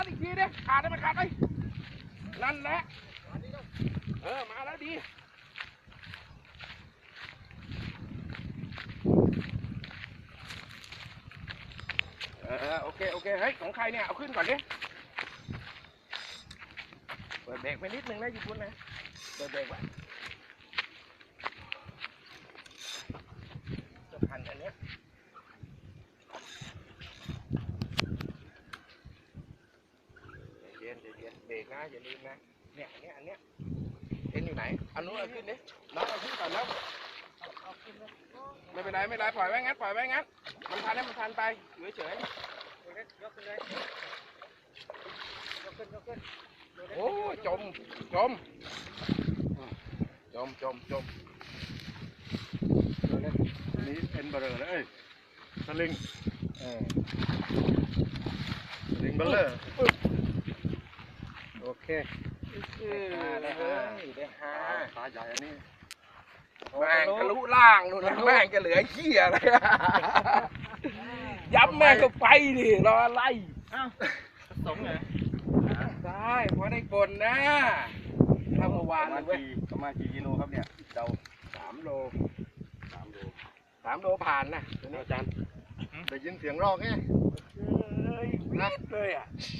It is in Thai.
ดันอีกทีดิขาดได้ไหมขาดได้นั่นแหละเออมาแล้วดีเออโอเคโอเคเฮ้ยของใครเนี่ยเอาขึ้นก่อนดิเปิดเบรกไปนิดนึงนะยู่คุนะเปิดเบรกไว้จะพันอันเนี้ย ใจเย็ นใจเย็นเบรกนะอย่าลืมนะเนี่ยอันเนี้ยอันเนี้ยเอ็นอยู่ไหนอันนู้นเอาขึ้นดิน้องเอาขึ้นก่อนแล้วไม่เป็นไรไม่เป็นไรปล่อยไว้งั้นปล่อยไว้งั้นมันทันให้มันทันไปอยู่เฉยยกขึ้นเลยยกขึ้นยกขึ้นๆโอ้ยจมจมจมจมจมตัวเล็กอันนี้เอ็นเบอร์เลยเอ้ยสลิงเออสลิงเบอร์เลอร์โอเคเออ ได้ฮะได้ฮะตาใหญ่อันนี้แม่งทะลุล่างนู่นนะแม่งจะเหลือเขี้ยอะไรอะยับแม่งก็ไปดิรออะไรสงเลยได้เพราะได้กลนะถ้าเมื่อปวานระมาณเว้ยกี่ประมาณกี่กิโลครับเนี่ยเดาสามโลสามโลสามโลผ่านนะตัวนี้อาจารย์ได้ยินเสียงร้องไงเอ้ยนัดเลยอะกดเลยเนาะ